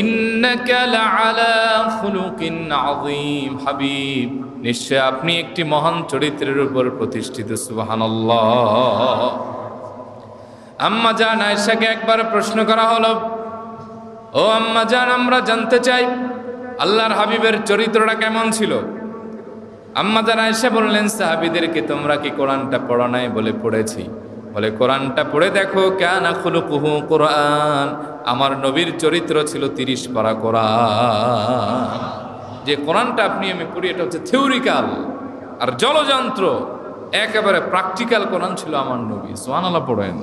ইন্নাকা লাআলা খুলুকিন আযীম, হাবিব। নিশ্চয় আপনি একটি মহান চরিত্রের উপর প্রতিষ্ঠিত, সুবহানাল্লাহ। আম্মা জান আয়েশাকে একবার প্রশ্ন করা হল, ও আম্মা জান, আমরা জানতে চাই, আল্লাহর হাবিবের চরিত্রটা কেমন ছিল? আম্মা জান আয়েশা বললেন, সাহাবীদেরকে তোমরা কি কোরআনটা পড়ো নাই বলে পড়েছি? বলে, কোরআনটা পড়ে দেখো, কেন খুলুকুহু কোরআন। আমার নবীর চরিত্র ছিল তিরিশ পারা কোরআন। যে কোরআনটা আপনি আমি পড়ি, এটা হচ্ছে থিওরিক্যাল আর জলযন্ত্র। একেবারে প্র্যাকটিক্যাল কোরআন ছিল আমার নবী সোহানাল্লাহ পড়েন।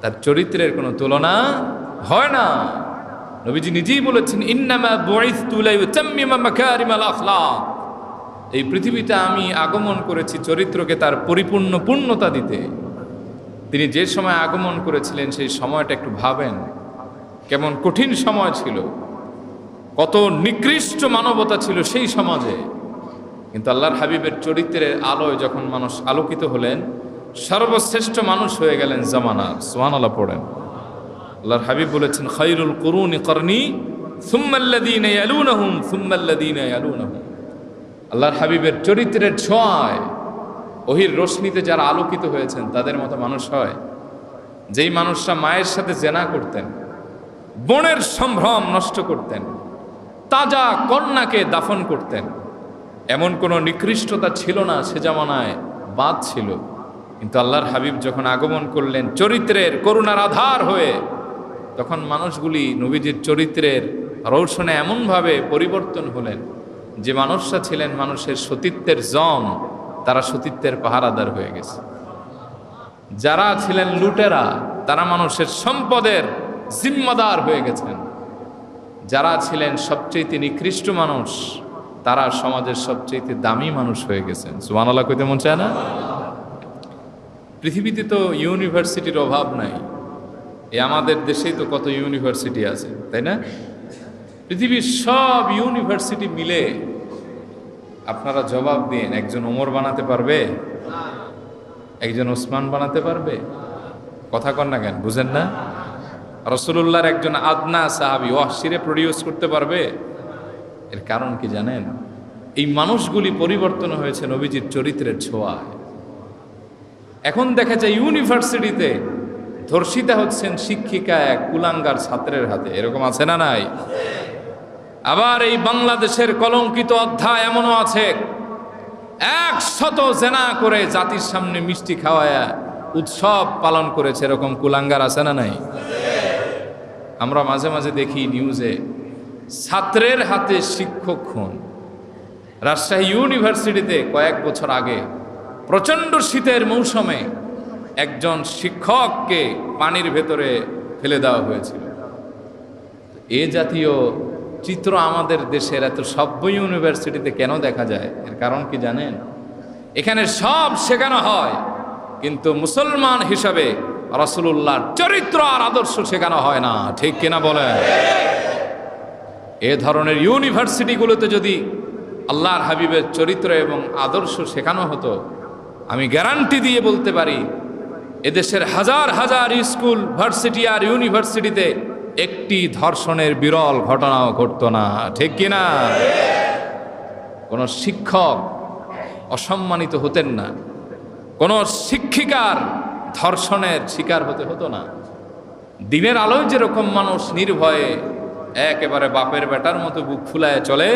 তার চরিত্রের কোনো তুলনা হয় না। নবীজি নিজেই বলেছেন, ইন্নামা মাকারিমাল আখলাক। এই পৃথিবীতে আমি আগমন করেছি চরিত্রকে তার পরিপূর্ণ পূর্ণতা দিতে। তিনি যে সময় আগমন করেছিলেন, সেই সময়টা একটু ভাবেন। কেমন কঠিন সময় ছিল। কত নিকৃষ্ট মানবতা ছিল সেই সমাজে। কিন্তু আল্লাহর হাবিবের চরিত্রের আলোয় যখন মানুষ আলোকিত হলেন, সর্বশ্রেষ্ঠ মানুষ হয়ে গেলেন জামানার। সোহান আল্লাহ পড়েন। আল্লাহর হাবিব বলেছেন খৈরুল করুন করনি সুম্মাল্লাদিন আল্লাহর হাবিবের চরিত্রের ছোঁয়ায় ওহির রশ্মিতে যারা আলোকিত হয়েছেন, তাদের মতো মানুষ হয়। যেই মানুষরা মায়ের সাথে জেনা করতেন, বনের সম্ভ্রম নষ্ট করতেন, তাজা কন্যাকে দাফন করতেন, এমন কোনো নিকৃষ্টতা ছিল না, সে জামানায় বাদ ছিল। কিন্তু আল্লাহর হাবিব যখন আগমন করলেন, চরিত্রের করুণার আধার হয়ে, তখন মানুষগুলি নবীজির চরিত্রের রৌশনে এমনভাবে পরিবর্তন হলেন, যে মানুষরা ছিলেন মানুষের সতীত্বের জম। তারা সতীত্বের পাহারাদার হয়ে গেছে। যারা ছিলেন লুটেরা, তারা মানুষের সম্পদের জিম্মাদার হয়ে গেছেন। যারা ছিলেন সবচেয়ে নিকৃষ্ট মানুষ, তারা সমাজের সবচেয়ে দামি মানুষ হয়ে গেছেন। সুমানাল্লাহ কইতে মন চায় না? পৃথিবীতে তো ইউনিভার্সিটির অভাব নাই। এ আমাদের দেশেই তো কত ইউনিভার্সিটি আছে, তাই না? পৃথিবীর সব ইউনিভার্সিটি মিলে আপনারা জবাব দিন, একজন ওমর বানাতে পারবে? একজন ওসমান বানাতে পারবে? কথা কন না কেন, বুঝেন না? রসুল্লাহর একজন আদনা সাহাবি ওয়াসিরে প্রডিউস করতে পারবে? এর কারণ কি জানেন? এই মানুষগুলি পরিবর্তন হয়েছে নবীজির চরিত্রের ছোঁয়ায়। এখন দেখা যায় ইউনিভার্সিটিতে ধর্ষিতা হচ্ছেন শিক্ষিকা এক কুলাঙ্গার ছাত্রের হাতে। এরকম আছে না নাই? আবার এই বাংলাদেশের কলঙ্কিত অধ্যায় এমনও আছে। একশত জেনা করে জাতির সামনে মিষ্টি খাওয়ায়া উৎসব পালন করেছে, এরকম কুলাঙ্গার আছে না নাই? আমরা মাঝে মাঝে দেখি নিউজে, ছাত্রের হাতে শিক্ষক খুন। রাজশাহী ইউনিভার্সিটিতে কয়েক বছর আগে, প্রচণ্ড শীতের মৌসুমে একজন শিক্ষককে পানির ভেতরে ফেলে দেওয়া হয়েছিল। এ জাতীয় চিত্র আমাদের দেশের এত সভ্য ইউনিভার্সিটিতে কেন দেখা যায়? এর কারণ কি জানেন? এখানে সব শেখানো হয়, কিন্তু মুসলমান হিসাবে রসুল্লাহর চরিত্র আর আদর্শ শেখানো হয় না। ঠিক কিনা বলেন? এ ধরনের ইউনিভার্সিটিগুলোতে যদি আল্লাহর হাবিবের চরিত্র এবং আদর্শ শেখানো হতো, আমি গ্যারান্টি দিয়ে বলতে পারি, এদেশের হাজার হাজার স্কুল, ভার্সিটি আর ইউনিভার্সিটিতে একটি ধর্ষণের বিরল ঘটনাও ঘটতো না, ঠিক কিনা কোনো শিক্ষক অসম্মানিত হতেন না। কোনো শিক্ষিকার ধর্ষণের শিকার হতে হতো না। দিনের আলোয় যেরকম মানুষ নির্ভয়ে একেবারে বাপের বেটার মতো বুক ফুলায় চলে,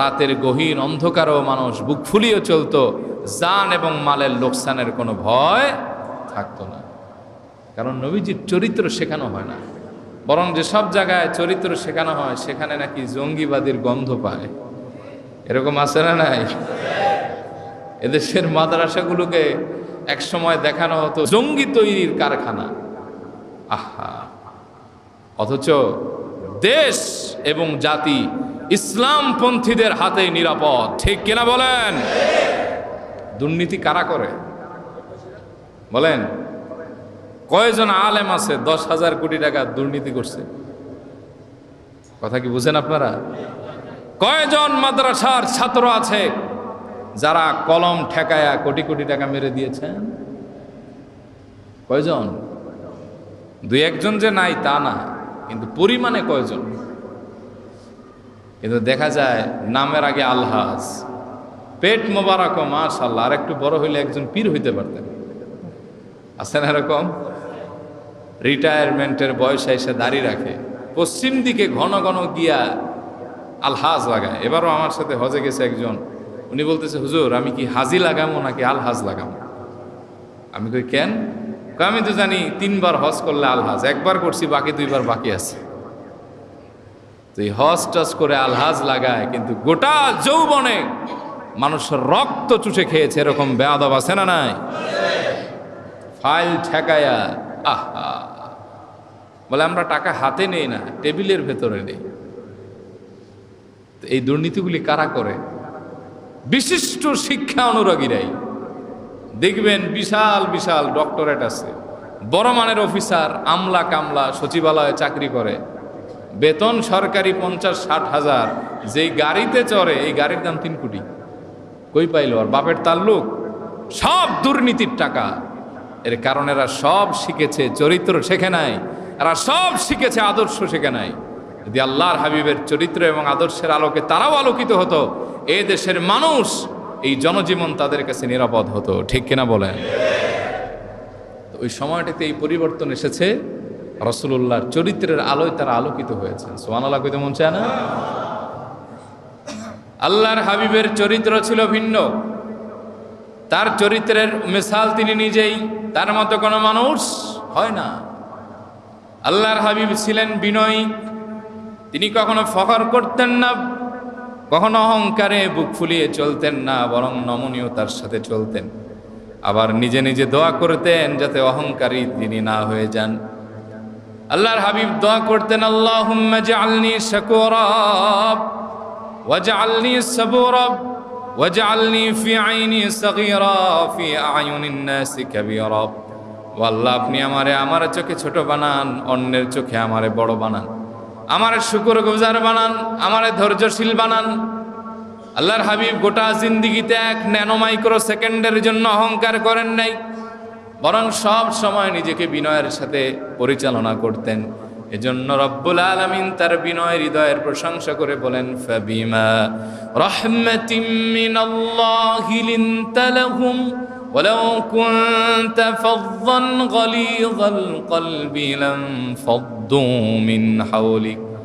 রাতের গহীন অন্ধকারও মানুষ বুক ফুলিয়ে চলতো জান এবং মালের লোকসানের কোনো ভয় থাকতো না। কারণ নবীজির চরিত্র শেখানো হয় না। বরং যেসব জায়গায় চরিত্র শেখানো হয়, সেখানে নাকি জঙ্গিবাদীর গন্ধ পায়। এরকম আছে না নাই? এদেশের মাদ্রাসাগুলোকে এক সময় দেখানো হতো জঙ্গি তৈরির কারখানা। আহা! অথচ দেশ এবং জাতি ইসলামপন্থীদের হাতে নিরাপদ, ঠিক কিনা বলেন? দুর্নীতি কারা করে? বলেন কয়জন আলেম আছে, দশ হাজার কোটি টাকা দুর্নীতি করছে? কথা কি বুঝেন আপনারা? কয়জন মাদ্রাসার ছাত্র আছে যারা কলম ঠেকায়া কোটি কোটি টাকা মেরে দিয়েছেন? কয়জন? দুই একজন যে নাই তা না, কিন্তু পরিমাণে কয়জন? কিন্তু দেখা যায় নামের আগে আলহাজ, পেট মোবারক মাশাল্লাহ আর একটু বড় হইলে একজন পীর হইতে পারতেন। আছেন এরকম? রিটায়ারমেন্টের বয়সে এসে দাড়ি রাখে। পশ্চিম দিকে ঘন ঘন গিয়া আলহাজ লাগায়। এবারও আমার সাথে হজে গেছে একজন। উনি বলতেছে, হুজুর, আমি কি হাজি লাগামো নাকি আলহাজ লাগামো? আমি কই, কেন? আমি তো জানি তিনবার হজ করলে আলহাজ। একবার করছি, বাকি দুইবার বাকি আছে। তো এই হজ টস করে আলহাজ লাগায়, কিন্তু গোটা যৌবনে মানুষের রক্ত চুষে খেয়েছে, এরকম বেয়াদব আছে না নাই? ফাইল ঠেকায়া, আহা বলে, আমরা টাকা হাতে নেই না, টেবিলের ভেতরে নেই। এই দুর্নীতিগুলি কারা করে? বিশিষ্ট শিক্ষা অনুরাগীরাই। দেখবেন বিশাল বিশাল ডক্টরেট আছে। বড় মানের অফিসার, আমলা কামলা, সচিবালয়ে চাকরি করে। বেতন সরকারি পঞ্চাশ, ষাট হাজার। যেই গাড়িতে চড়ে, এই গাড়ির দাম তিন কোটি। কই পাইল? আর বাপের তার তাল্লুক সব দুর্নীতির টাকা। এর কারণ এরা সব শিখেছে, চরিত্র শেখে নাই। এরা সব শিখেছে আদর্শ শেখে নাই। যদি আল্লাহর হাবিবের চরিত্র এবং আদর্শের আলোকে তারাও আলোকিত হতো, এ দেশের মানুষ এই জনজীবন তাদের কাছে নিরাপদ হতো। ঠিক কিনা বলেন? ওই সময়টিতে এই পরিবর্তন এসেছে। রসুল্লাহর চরিত্রের আলোয় তারা আলোকিত হয়েছে। সোমান আল্লাহ মন চায় না? আল্লাহর হাবিবের চরিত্র ছিল ভিন্ন। তার চরিত্রের মিসাল তিনি নিজেই। তার মতো কোনো মানুষ হয় না। আল্লাহর হাবিব ছিলেন বিনয়ী। তিনি কখনো ফখর করতেন না, কখনো অহংকারে বুক ফুলিয়ে চলতেন না, বরং নমনীয়তার সাথে চলতেন। আবার নিজে নিজে দোয়া করতেন যাতে অহংকারী তিনি না হয়ে যান। আল্লাহর হাবিব দোয়া করতেন, আল্লাহুম্মা জাআলনি শাকুরা ওয়াজআলনি সাবুরা ওয়াজআলনি ফি আইনি সাগীরা ফি আয়ুনিন নাসি কাবীরা। ও আল্লাহ আপনি আমারে আমার চোখে ছোট বানান, অন্যের চোখে আমারে বড় বানান। আমারে শুকর গুজার বানান, আমারে ধৈর্যশীল বানান। আল্লাহর হাবিব গোটা জিন্দিগিতে এক ন্যানো মাইক্রো সেকেন্ডের জন্য অহংকার করেন নাই, বরং সব সময় নিজেকে বিনয়ের সাথে পরিচালনা করতেন। এজন্য রব্বুল আলামিন তার বিনয় হৃদয়ের প্রশংসা করে বলেন, ফাবিমা রাহমাতিম মিনাল্লাহি লিনতা লাহুম ولو كنت فظا غليظ القلب لانفضوا من حولك.